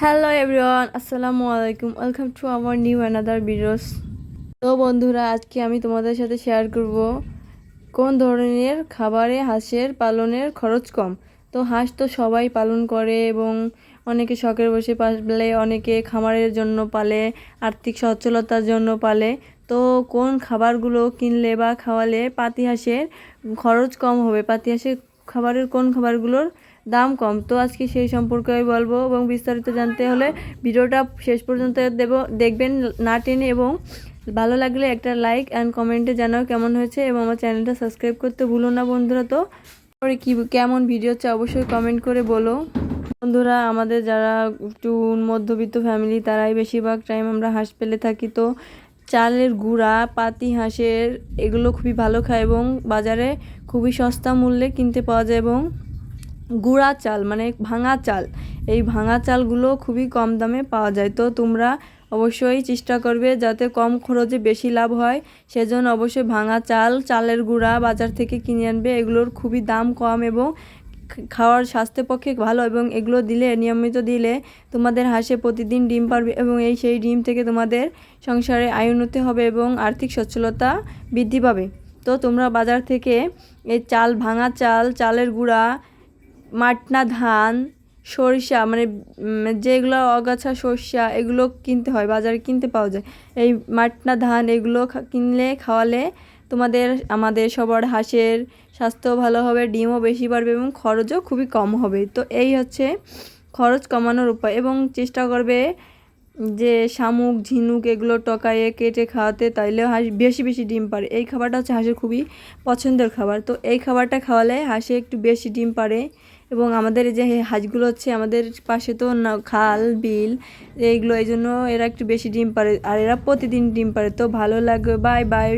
Hello everyone আসসালামু আলাইকুম welcome to our new another videos তো বন্ধুরা, আজকে আমি তোমাদের সাথে শেয়ার করব কোন ধরনের খাবারে হাঁসের পালনের খরচ কম। তো হাঁস তো সবাই পালন করে এবং অনেকে শখের বসে পালে, অনেকে খামারের জন্য পালে, আর্থিক সচ্ছলতার জন্য পালে। তো কোন খাবারগুলো কিনলে বা খাওয়ালে পাতি হাঁসের খরচ কম হবে? পাতি হাঁসের খাবারের কোন খাবারগুলোর দাম কম। তো আজকে সেই সম্পর্কে আমি বলব এবং বিস্তারিত জানতে হলে ভিডিওটা শেষ পর্যন্ত দেব, দেখবেন না টেনে এবং ভালো লাগলে একটা লাইক অ্যান্ড কমেন্টে জানাও কেমন হয়েছে এবং আমার চ্যানেলটা সাবস্ক্রাইব করতে ভুলো না বন্ধুরা। তো পরে কী, কেমন ভিডিও হচ্ছে অবশ্যই কমেন্ট করে বলো। বন্ধুরা, আমাদের যারা একটু মধ্যবিত্ত ফ্যামিলি তারাই বেশিরভাগ টাইম আমরা হাঁস পেলে থাকি। তো চালের গুঁড়া, পাতি হাঁসের, এগুলো খুবই ভালো খায় এবং বাজারে খুবই সস্তা মূল্যে কিনতে পাওয়া যায় এবং গুঁড়া চাল মানে ভাঙা চাল। এই ভাঙা চালগুলো খুবই কম দামে পাওয়া যায়। তো তোমরা অবশ্যই চেষ্টা করবে যাতে কম খরচে বেশি লাভ হয়। সেজন্য অবশ্যই ভাঙা চাল, চালের গুঁড়া বাজার থেকে কিনে আনবে। এগুলোর খুবই দাম কম এবং খাওয়ার স্বাস্থ্যের পক্ষে ভালো এবং এগুলো দিলে, নিয়মিত দিলে তোমাদের হাঁসে প্রতিদিন ডিম পারবে এবং এই সেই ডিম থেকে তোমাদের সংসারে আয় উন্নতি হবে এবং আর্থিক সচ্ছলতা বৃদ্ধি পাবে। তো তোমরা বাজার থেকে এই চাল, ভাঙা চাল, চালের গুঁড়া মাটনা ধান, সরিষা মানে যেগুলো অগাছা সরষা, এগুলো কিনতে হয়, বাজারে কিনতে পাওয়া যায়। এই মাটনা ধান, এগুলো কিনলে, খাওয়ালে তোমাদের, আমাদের সবার হাঁসের স্বাস্থ্য ভালো হবে, ডিমও বেশি বাড়বে এবং খরচও খুবই কম হবে। তো এই হচ্ছে খরচ কমানোর উপায় এবং চেষ্টা করবে যে শামুক, ঝিনুক এগুলো টকায়ে কেটে খাওয়াতে তাইলে হাঁস বেশি বেশি ডিম পারে এই খাবারটা হচ্ছে হাঁসের খুবই পছন্দের খাবার। তো এই খাবারটা খাওয়ালে হাঁসে একটু বেশি ডিম পারে এবং আমাদের যে হাঁসগুলো হচ্ছে, আমাদের পাশে তো খাল, বিল, এইগুলো এই জন্য এরা একটু বেশি ডিম পারে আর এরা প্রতিদিন ডিম পারে তো ভালো লাগবে। Bye bye